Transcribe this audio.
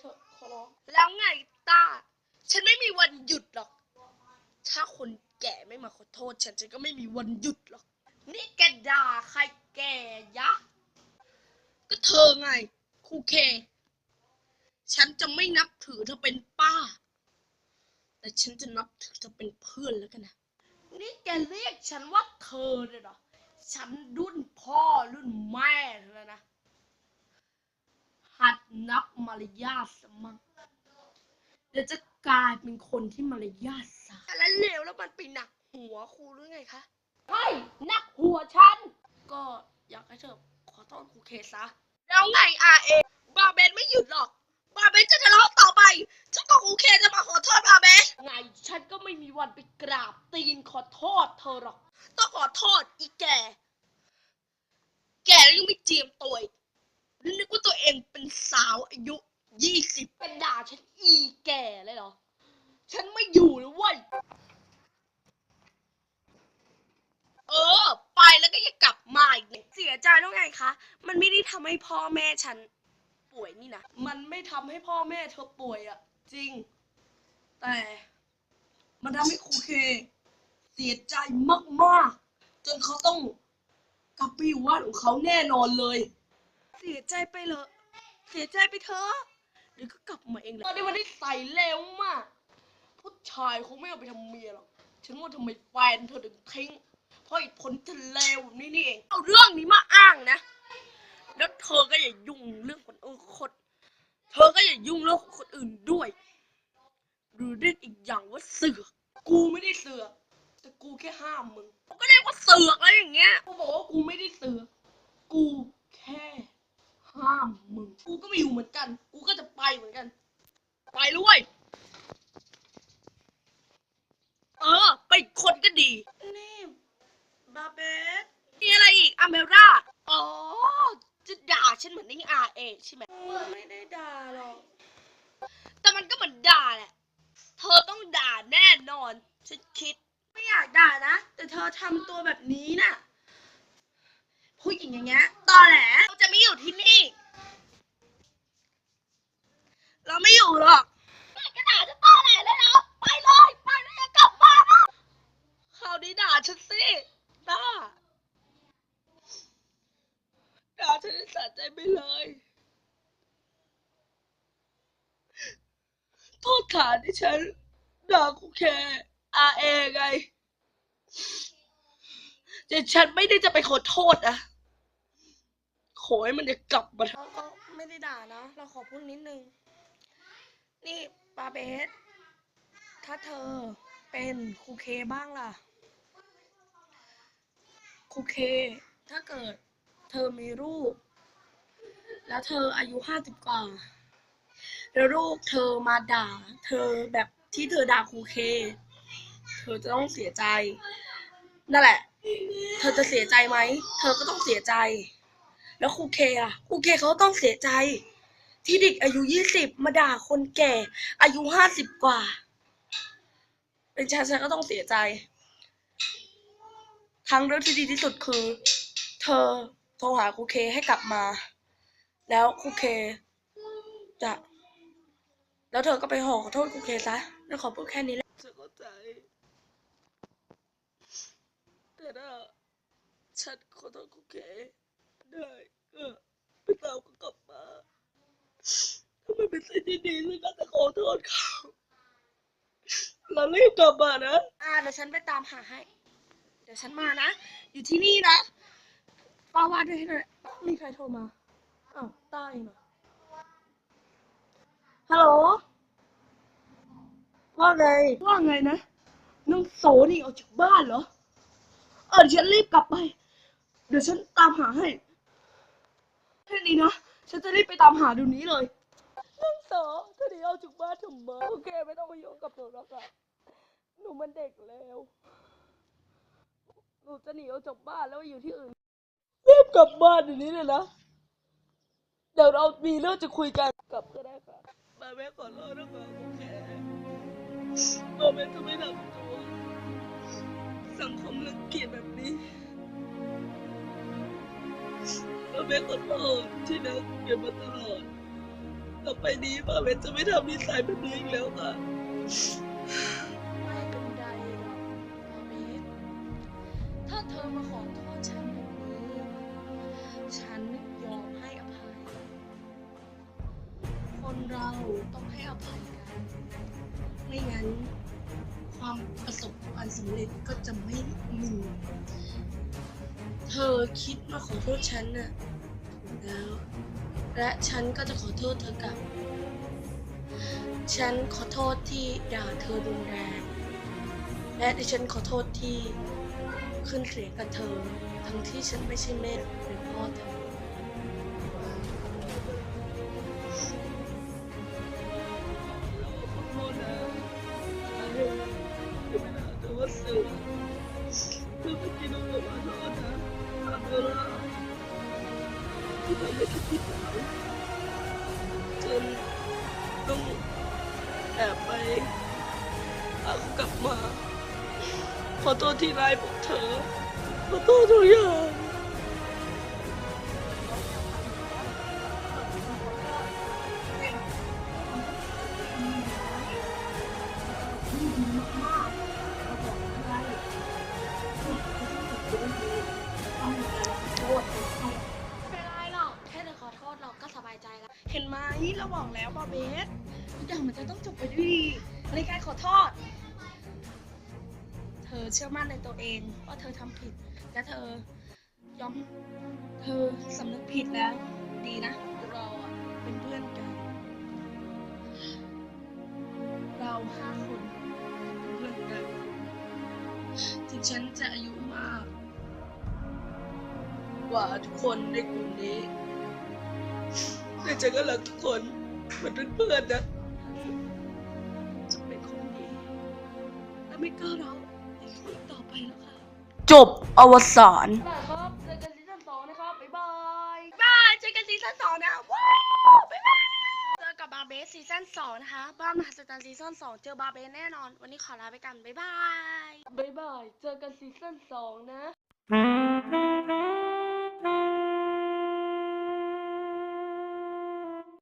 เถอะขอร้อง แล้วไงตาฉันไม่มีวันหยุดหรอก ถ้าคนแก่ไม่มาขอโทษ ฉันฉันก็ไม่มีวันหยุดหรอก นี่แกด่าใครแก่ยะ ก็เธอไงครูเค ฉันจะไม่นับถือเธอเป็นป้า แต่ฉันจะนับถือเธอเป็นเพื่อนแล้วกันนะ นี่แกเรียกฉันว่าเธอเลยเหรอ ฉันรุ่นพ่อรุ่นแม่เธอแล้วนะ หัดนับมารยาทสมั่งเดี๋ยวจะกลายเป็นคนที่มารยาทสาแล้วเลวแล้วมันไปหนักหัวครูหรือไงคะใช่หนักหัวฉัน ก็อยากให้เธอขอโทษครูเคซะแล้วไงอาเอบาเบนไม่หยุดหรอก บาเบนจะทะเลาะต่อไปฉันก็ครูเคจะมาขอโทษบาเบนไงฉันก็ไม่มีวันไปกราบตีนขอโทษเธอหรอก ต้องขอโทษอีแกแกแล้วยังไม่เจียมตัวอีกนึกว่าตัว เองเป็นสาวอายุยี่สิบเป็นด่าฉันอีแก่เลยเหรอ ฉันไม่อยู่แล้วเว้ย เออ ไปแล้วก็อย่ากลับมาอีกเนี่ยเสียใจแล้วไงคะ มันไม่ได้ทำให้พ่อแม่ฉัน ป่วยนี่นะ มันไม่ทำให้พ่อแม่เธอป่วยอะจริง แต่ มันทำให้ครูเค เสียใจมากๆ จนเขาต้องกลับไปอยู่บ้านของเขาแน่นอนเลยเสียใจไปเลยเสียใจไปเถอะเดี๋ยวก็กลับมาเองแหละตอนนี้วันนี้ใส่เร็วมาก ผู้ชายคงไม่เอาไปทำเมียหรอก ฉันว่าทำไมแฟนเธอถึงทิ้ง เพราะไอ้ผลทะเลวแบบนี้นี่เอง เอาเรื่องนี้มาอ้างนะ แล้วเธอก็อย่ายุ่งเรื่องคนอื่นคน เธอก็อย่ายุ่งเรื่องของคนอื่นด้วยหรือเรียกอีกอย่างว่าเสือก กูไม่ได้เสือก แต่กูแค่ห้ามมึง กูก็เรียกว่าเสือกอะไรอย่างเงี้ย กูบอกว่ากูไม่ได้เสือกกูแค่ ห้ามมึง กูก็ไม่อยู่เหมือนกัน กูก็จะไปเหมือนกัน ไปเลยเว้ยเออ ไปอีกคนก็ดี นี่บาเบสมีอะไรอีกอเมร่า อ๋อ จะด่าฉันเหมือนในอาเอใช่ไหม ไม่ได้ด่าหรอก แต่มันก็เหมือนด่าแหละ เธอต้องด่าแน่นอน ฉันคิด ไม่อยากด่านะ แต่เธอทำตัวแบบนี้น่ะ ผู้หญิงอย่างเงี้ยตอแหล เราจะไม่อยู่ที่นี่ เราไม่อยู่หรอกไม่กระดาษจะต้อแหลเลยเหรอไปเลย ไปแล้วอย่ากลับมานะคราวนี้ด่าฉันสิด่าด่า ฉันสะใจไปเลย โทษฐานที่ฉันด่ากูแค่อาเอไงแต่ฉันไม่ได้จะไปขอโทษนะขอให้มันจะกลับมาเถอะเราก็ไม่ได้ด่านะ เราขอพูดนิดนึง นี่ปาเบส ถ้าเธอเป็นครูเคบ้างล่ะ ครูเค ถ้าเกิด อมีลูก แล้วเธออายุห้าสิบกว่า แล้วลูกเธอมาด่า เธอแบบที่เธอด่าครูเค เธอจะต้องเสียใจ นั่นแหละ เธอจะเสียใจไหม เธอก็ต้องเสียใจ แล้วครูเคอะครูเคเขาต้องเสียใจ ที่เด็กอายุยี่สิบมาด่าคนแก่ อายุห้าสิบกว่า เป็นฉันฉันก็ต้องเสียใจทางเลือกที่ดีที่สุดคือ เธอ โทรหาครูเคให้กลับมา แล้วครูเคจะ แล้วเธอก็ไปขอโทษครูเคซะแล้วขอพูดแค่นี้แหละฉันเข้าใจ แต่ถ้าฉันขอโทษกูแกได้ก็ไปตามก็กลับมาถ้ามันเป็นสิ่งที่ดีฉันก็จะขอโทษเขาเรารีบกลับมานะ อ่าเดี๋ยวฉันไปตามหาให้ เดี๋ยวฉันมานะ อยู่ที่นี่นะ ป้าวาดด้วยให้หน่อยมีใครโทรมาอ้าวต้าเองเหรอฮัลโหลว่าไงว่าไงนะน้องโสนี่ออกจากบ้านเหรอ เออเดี๋ยวฉันรีบกลับไป เดี๋ยวฉันตามหาให้แค่นี้นะ ฉันจะรีบไปตามหาเดี๋ยวนี้เลยน้องโสเธอหนีออกจากบ้านทำไมโอเคไม่ต้องมายุ่งกับหนูหรอกอะหนูมันเด็กแล้ว หนูจะหนีออกจากบ้านแล้วไปอยู่ที่อื่นรีบ กลับบ้านเดี๋ยวนี้เลยนะ เดี๋ยวเรามีเรื่องจะคุยกันกลับก็ได้ค่ะมาแม่ขอโทษนะคะโอเคมาแม่จะไม่ทำตัวสังคมรังเกียจแบบนี้มาแม่ขอโทษที่นักเกียจมาตลอดต่อไปนี้บาเบนจะไม่ทำนิสัยแบบนี้อีกแล้วค่ะไม่เป็นไรหรอกบาเบสถ้าเธอมาขอโทษฉันแบบนี้ ฉันยอมให้อภัย คนเราต้องให้อภัยกัน ไม่งั้น ความประสบความสำเร็จก็จะไม่มีเธอคิดมาขอโทษฉันน่ะถูกแล้ว และฉันก็จะขอโทษเธอกลับ ฉันขอโทษที่ด่าเธอรุนแรง และดิฉันขอโทษที่ขึ้นเสียงกับเธอ ทั้งที่ฉันไม่ใช่แม่หรือพ่อเธอขอโทษนะเดี๋ยวเวลาเธอว่าสื่อเธอไม่กินนมขอโทษนะขอโทษนะที่ทำให้คิดผิดหวังจนต้องแอบไปเอาเขากลับมา ขอโทษที่ร้ายพวกเธอ ขอโทษทุกอย่างไม่เป็นไรหรอก แค่เธอขอโทษเราก็สบายใจแล้ว เห็นไหมเราบอกแล้วบาเบสทุกอย่างมันจะต้องจบไปด้วยดีในการขอโทษ เธอเชื่อมั่นในตัวเองว่าเธอทำผิด และเธอยอมเธอสำนึกผิดแล้ว ดีนะ เราเป็นเพื่อนกัน เราห้าคนเป็นเพื่อนกัน ถึงฉันจะอายุมาก กว่าทุกคนในกลุ่มนี้แต่ฉันก็รักทุกคนเหมือนเพื่อนนะจะเป็นคนดีและไม่กล้าร้าวอีกต่อไปแล้วค่ะ จบอวสานครับเจอกันซีซั่นสองนะครับ บ๊ายบายบายเจอกันซีซั่นสองนะว้าวบ๊ายบายเจอกับบาเบสซีซั่นสองนะคะ บ้านมหัศจรรย์ซีซั่นสองเจอบาเบสแน่นอน วันนี้ขอลาไปกัน บ๊ายบาย บ๊ายบาย เจอกันซีซั่นสองนะ